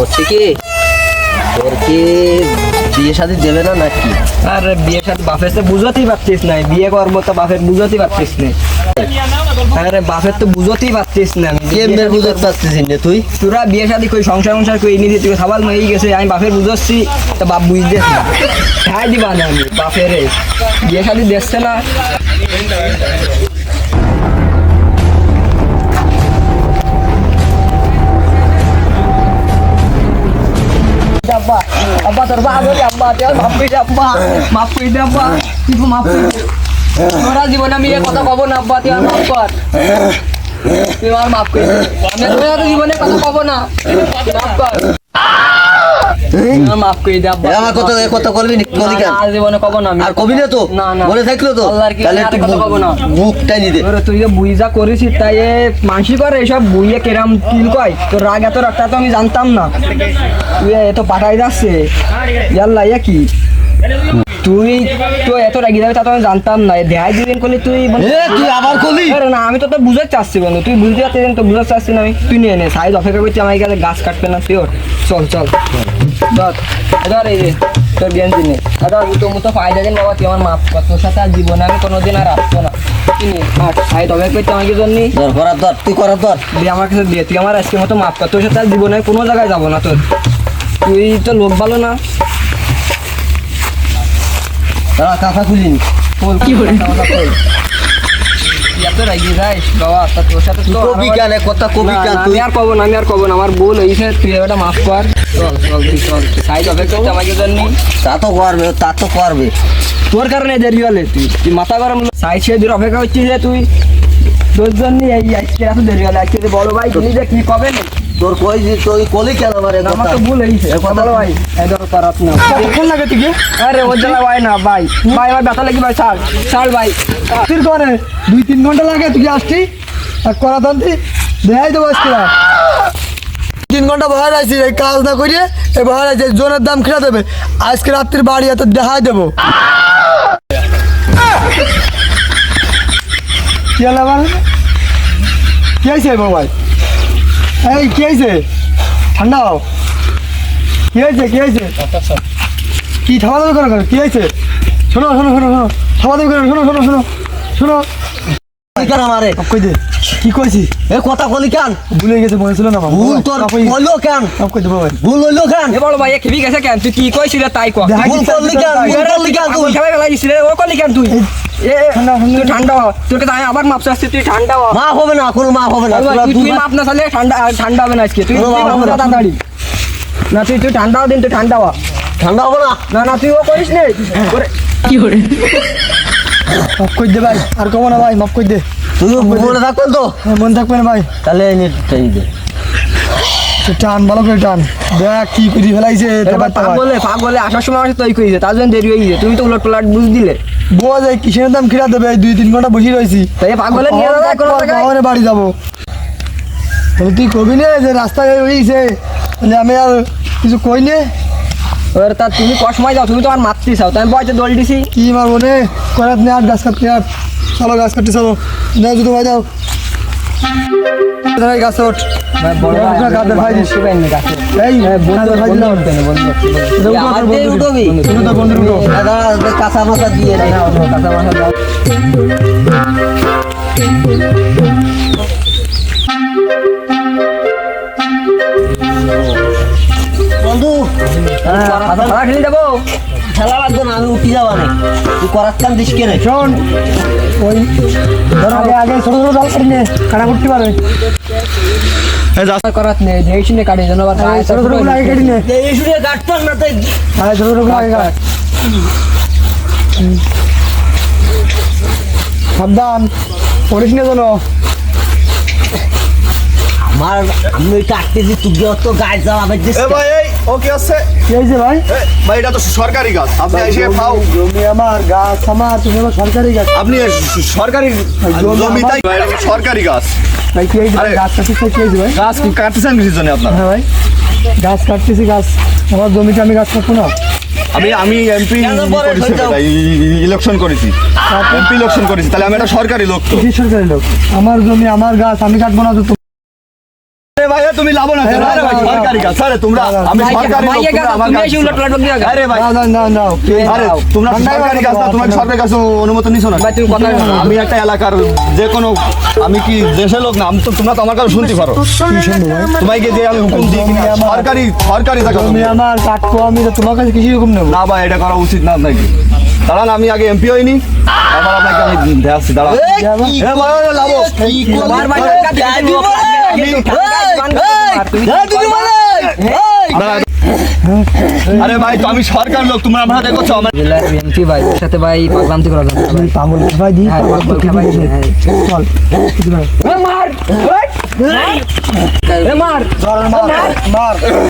করছে কি? তোর কি বিয়ে শাদি দেবে না নাকি? আর বিয়ের সাথে বাপের তো বুঝতেই পারতিস না বিয়ে করব তো বাপের বুঝতেই পারতিস না আরে বাপের তো বুঝতেই পারতিস না বিয়ে কেমনে বুঝতে। পারছিস না তুই? তোরা বিয়ে শাদি কই সংসার সংসার কই নিয়ে তুই সবাল হয়ে গেছে আমি বাপের বুঝছি তো বাপ বুঝতেছ না। খাই দিবা না আমি বাপের। বিয়ে শাদি দেখছে না। আব্বা তুই মাফ করে আব্বা, মাফ করে দে আব্বা মাফ করে দে। তোরা জীবনে আমি কথা কব না আব্বা, তুই মাফ কর। মাফ করে দে। আমি তোর জীবনে কথা কব না মাফ করে দে আমার কথা কথা করবি না কলি কেন আর জীবনে কব না আমি আর কবি না তো? না না। থাকল তো? আল্লাহর কি তাহলে কথা কব না। মুখটাই নিতে তোর তুই যে বুইজা করেছিস তাই এ মানসি করে এসব বুইয়ে কেরাম কিল কয়? তোর রাগ এত রাগটা তো আমি জানতাম না। এত পাঠাই যাচ্ছে। ইয়াল্লা ইয়া কি? তুই তো এত রাগি যাবে তা তো আমি জানতাম না। দেহাই দিদিন করলে তুই তুই আবার আরে না আমি তো তো বুঝতে চাচ্ছি বন্ধু। তুই বুঝতে পারছিস তো বুঝতে চাচ্ছি না আমি। তুই নিয়ে নে সাইজ অপেক্ষা করছি আমার গেলে গাছ কাটবে না শিওর চল চল। ধর এই যে তোর গেঞ্জি নে ধর তোর মতো ফায়দা দিন বাবা তুই আমার মাফ কর। সাথে আর জীবনে আমি কোনোদিন আর আসব না। তুই নে হাট সাইজ অপেক্ষা আমাকে জন্য ধর করার ধর তুই করার ধর। দিয়ে আমার কাছে দিয়ে তুই আমার আজকের মতো মাফ কর। তোর সাথে আর জীবনে কোনো জায়গায় যাব না তোর। তুই তো লোক ভালো না। দাঁড়া কাঁথা খুলিনি বল কি করে এত রাগি যাইস বাবা তা তোর সাথে তো কবি আরো- কেন? এ কথা কবি না, কেন না, তুই? আর কব না আমি আর কব না। আমার ভুল হয়েছে তুই ওটা মাফ কর। তা তো করবে তা তো করবে। তোর কারণে দেরি হলে তুই তুই মাথা গরম সাইড সে দূর অপেক্ষা করছিস যে তুই। তোর জন্য এই আজকে এত দেরি হলে। আজকে যে বড় ভাই গেলি যে কি কবে না তোর কই যে তুই কলি কেন আমার আমার তো ভুল বড় ভাই। এই ধর পারাত না কোন লাগে তুই আরে জ্বালা ভাই না ভাই। ভাই আমার ব্যথা লাগি ভাই ছাড়। ছাড় ভাই। তুই করে দুই তিন ঘণ্টা লাগে তুই আসছি আর করা তান্তি দেখাই দেবো আজকে। ঘণ্টা বহার আছি এই কাজ না করিয়ে এই বহার আছে জোনের দাম খেয়ে দেবে। আজকে রাত্রির বাড়ি এত দেখাই দেবো। কি হলো আমার কি হয়েছে মোবাইল? এই কি হয়েছে? ঠান্ডা হও। কি হয়েছে কি হয়েছে? কি থামা দাবি করো কি হয়েছে? শোনো শোনো শোনো শোনো থামা দাবি করো শোনো শোনো শোনো শোনো। কই দে? কি কইছি? এ কথা কলি কেন? ভুলে গেছে মনে ছিল না ভুল তোর হইল কেন? কাপ কই দেবো ভাই ভুল হইল কেন? এ বড় ভাই খেবি গেছে কেন? তুই কি কইছিস তাই কর? ভুল করলি কেন? ভুল করলি কেন তুই? সবাই বেলা দিছিস ও করলি কেন তুই? এ ঠান্ডা, ঠান্ডা। তুই ঠান্ডা হ। তোর আমি আবার মাপ চাচ্ছি তুই ঠান্ডা হ। মা হবে না কোনো মা হবে না। তুই মাপ না চালে ঠান্ডা ঠান্ডা হবে না আজকে। তুই মাপ মাপ। তাড়াতাড়ি না তুই তুই ঠান্ডা দিন তুই ঠান্ডা হ। ঠান্ডা হবে না। না না তুই ও করিস নে? ওরে, মাফ কই দে ভাই আর কমো না ভাই মাফ কই দে। মনে থাকবেন তো? হ্যাঁ, মন ভাই। তাহলে টান ভালো করে টান। দেখ কি করি ফেলাইছে। পাগলে পাগলে আসার সময় আমার তৈরি করেছে তার জন্য দেরি হয়ে গেছে। তুমি তো উলট পালট বুঝ দিলে। বউ যায় কিসের দাম খিরা দেবে? দুই তিন ঘণ্টা বসে রয়েছি। তাই পাগলে নিয়ে বাড়ি যাব। তাহলে তুই কবি নে যে রাস্তায় হয়েছে তাহলে আমি আর কিছু কই নে? এবার তা তুমি কসময় যাও তুমি তো আমার মারতে চাও তাই আমি বয়সে দোল দিছি। কি মারবো নে? করাত নে আর গাছ কাটতে আর। চলো গাছ কাটতে চলো। যাও জুতো ভাই যাও গাছ ওঠ কাঁচা মাথা দিয়ে কাঁচা মাথা দাও। বন্ধু মাথা খেলে যাব খেলা লাগবে না আমি উঠি যাবা না তুই করার কান দিস কেনে শোন ওই ধরো আগে আগে ছোট ছোট ডাল কাটি নে কাটা করতে পারবে করাত নেই যেই শুনে কাটে যেন আবার ছোট ছোট আগে কেটে নে। এই শুনে কাটতাম না তাই ছোট ছোট আগে কাট। সাবধান পড়িস না যেন। আমার আমি ওই কাটতেছি তুই অত গাছ যাওয়া আবার দিস এ ভাই এই ও কি আছে? কি হয়েছে ভাই? ভাই এটা তো সরকারি গাছ। আপনি এসে ফাও জমি আমার গাছ আমার তুমি হলো সরকারি গাছ। আপনি সরকারি জমি জমি তাই সরকারি গাছ। ভাই কি হয়েছে? গাছ কাটতেছি কি হয়েছে ভাই? গাছ কাটতেছেন কিসের জন্য আপনার? হ্যাঁ ভাই গাছ কাটতেছি গাছ। আমার জমিতে আমি গাছ কাটবো না। আমি আমি এমপি করেছি ইলেকশন করেছি। এমপি ইলেকশন করেছি তাহলে আমি একটা সরকারি লোক তো। কি সরকারি লোক? আমার জমি আমার গাছ আমি কাটবো না তো ভাই তুমি লাভ না আরে ভাই। সরকারি কাজ। আরে তোমরা আমি সরকারি লোক, তোমরা আমার উলট আরে ভাই না না না আরে তোমরা সরকারি কাজ না তোমার। কাছে অনুমতি নিছো না ভাই তুমি কথা আমি একটা এলাকার যে কোনো আমি কি দেশের লোক না? আমি তো তোমরা তো আমার কাছে শুনতে পারো। তোমাকে যে আমি হুকুম দিই কিনা? সরকারি সরকারি জায়গা তুমি আমার আমি তো তোমার কাছে কিছু রকম নেব। না ভাই এটা করা উচিত না নাকি? দাঁড়ান আমি আগে এমপি হইনি। আবার আপনাকে আমি দেখাচ্ছি দাঁড়ান। লাভ আরে ভাই তো আমি সরকার লোক তোমরা আমরা করছ আমার এমপি ভাই সাথে ভাই পাগলামতি করা যাবে তুমি পাগল খাবাই দি হ্যাঁ, পাগল খাবাই দি, হ্যাঁ। চল এ মার এ মার। মার মার।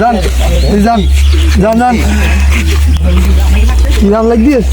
যান যান যান কি দাম লাগ দিস